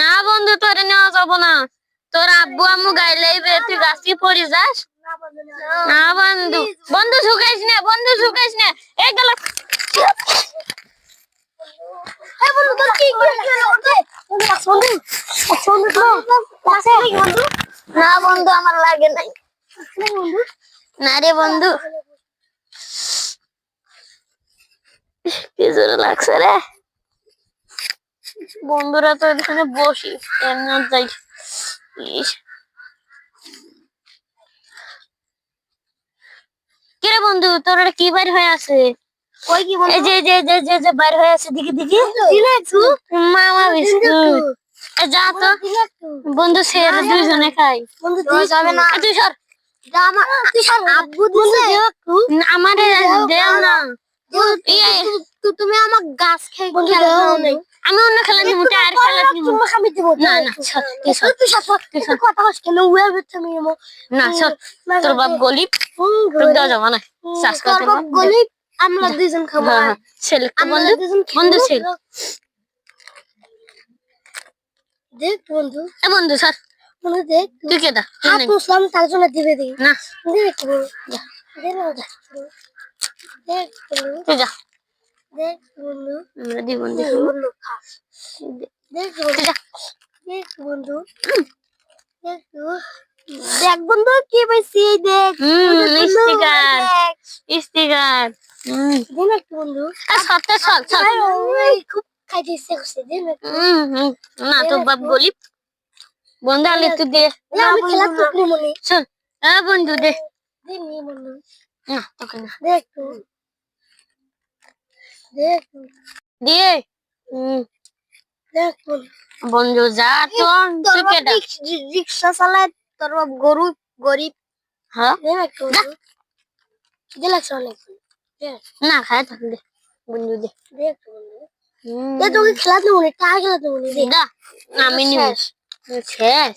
না বন্ধু তোরে নেওয়া যাব না। তোর আব্বু আম্মু গাইলেই বে তুই গাছটি পড়ে যাস। না বন্ধু বন্ধু। ঝুঁকাইস না বন্ধু ঝুঁকাইস না। এই গেল। কি কি না বন্ধু আমার লাগে নাই। না রে বন্ধু। কি জোরে লাগছে রে বন্ধুরা তো এখানে বসি এমন যাই। কিরে বন্ধু তোর কি বাইর হয়ে আছে? কই কি বন্ধু? যে যে যে যে যে বাইর হয়ে আছে দিকে দিকে দিলে মামা বিস্কুট। যা তো। বন্ধু সের দুইজনে খাই বন্ধু তুই যাবে না। তুই সর। আমার তুই আব্বু দিছে। না, আমারে দেও না। তুমি আমার গাছ খাই খেলা আমি অন্য খেলা নিবো টায়ার খেলা নিবো। দিব না না কথা কেন? বিচ্ছে আমি না সর তোর বাপ গলিপ তোর যাবে না শ্বাস তোর বাপ গলি আমরা দুইজন খাব হ্যাঁ হ্যাঁ ছেলে বন্ধু বন্ধু ছিল। দেখ বন্ধু। এ বন্ধু সর। বন্ধু দেখ তুই হাত মুসলাম তার জন্য দিবে দিই না। দেখ বন্ধু। দেখ বন্ধু দেখ বন্ধু তুই যা দেখ বন্ধু আমরা দি বন্ধু দেখ বন্ধু দেখ বন্ধু দেখ। দেখ। দেখ কি পাইছি দেখ স্টিকার দেখ। একটু বন্ধু খুব খাইতে ইচ্ছে করছে হুম না তোর বাপ গলিপ বন্ধু আলে তুই দে। না, আমি খেলা টুকরি মনে। শোন এ বন্ধু দে। নিয়ে বন্ধু। না তোকে না। দেখ তো দেখ তো, দিয়ে বন্ধু যা তোর রিক্স- চালায় তোর বাপ গরু গরিব। হ্যাঁ? খিদে লাগছে অনেক। না খায় থাকলে বন্ধু দে। দেখ তো বন্ধু। হুম দে তোকে খেলাতে মনে টাকা খেলাতে মনে দে। দা আমি শেষ। শেষ।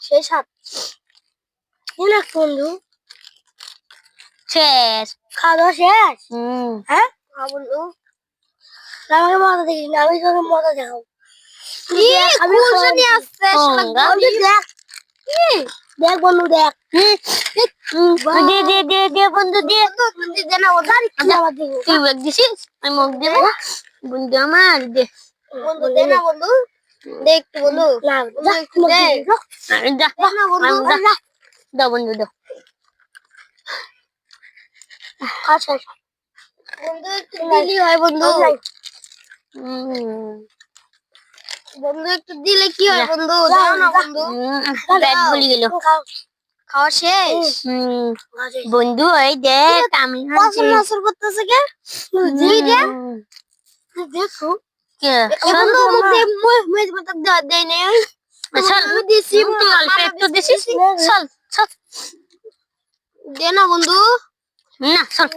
শেষ হাত। বন্ধু। শেষ। খাওয়া দাওয়া শেষ হ্যাঁ? হ্যাঁ না, আমাকে মজা দেখিস না আমি তোকে মজা দেখাবো। দেখ। বন্ধু দেখ। বন্ধু দেখ। হুম, দে দে দে দে বন্ধু দে। তুই মুখ দিছিস? আমি মুখ দেব? বন্ধু আমার দে। বন্ধু দে না বন্ধু। দেখ বন্ধু। না বন্ধু। দাও বন্ধু দাও। আচ্ছা আচ্ছা। বন্ধু একটু দিলি হয় বন্ধু। বন্ধু একটু দিলে কি হয় বন্ধু? দাও না বন্ধু। পেট ভুলে গেল। খাওয়া শেষ? বন্ধু ওই দেখ আমি পছন্দ আসর করতেছে কে? তুই দে হুম, দেখো। কে? এ বন্ধু মুখ মুখ মুখ মত দে দে নে চল আমি দিছি তুই অল্প একটু দিছিস? চল চল। দে না বন্ধু। না চল।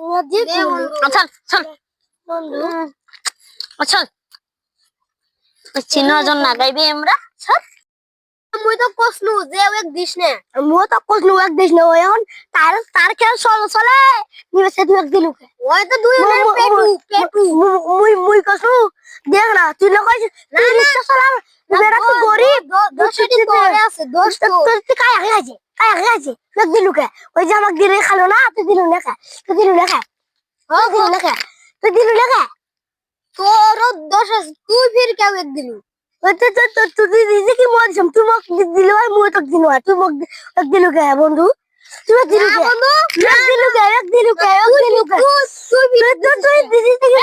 চল চল চল। চিহ্ন জন লাগাইবে আমরা চল। মুই তো কসনু যে এক দিস নে। মুই তো কসনু এক দিস নে ওই তার তার খেল চল চলে। নিবে সে এক দিলু ওই তো দুই পেটু পেটু। মুই মুই কসনু দেখ না তুই না কইছিস তুই রিক্সা চালা মেরা তো গরিব। দোষ তোরে আছে দোষ তো। তুই আছে। আগে আছে এক দিলু কে ওই যে আমাকে দিলে খালো না তুই দিলু না কে তুই দিলু না কে তুই দিলু না কে তুই দিলু না কে তোর দোষ তুই ফির কেউ এক দিলু তুই দিদি কি মত জম তুই মোক দিলো আর মুই তোক দিনো তুই মোক এক দিলো কে বন্ধু তুই দিলো কে বন্ধু এক দিলো কে এক দিলো কে এক দিলো কে তুই দিদি থেকে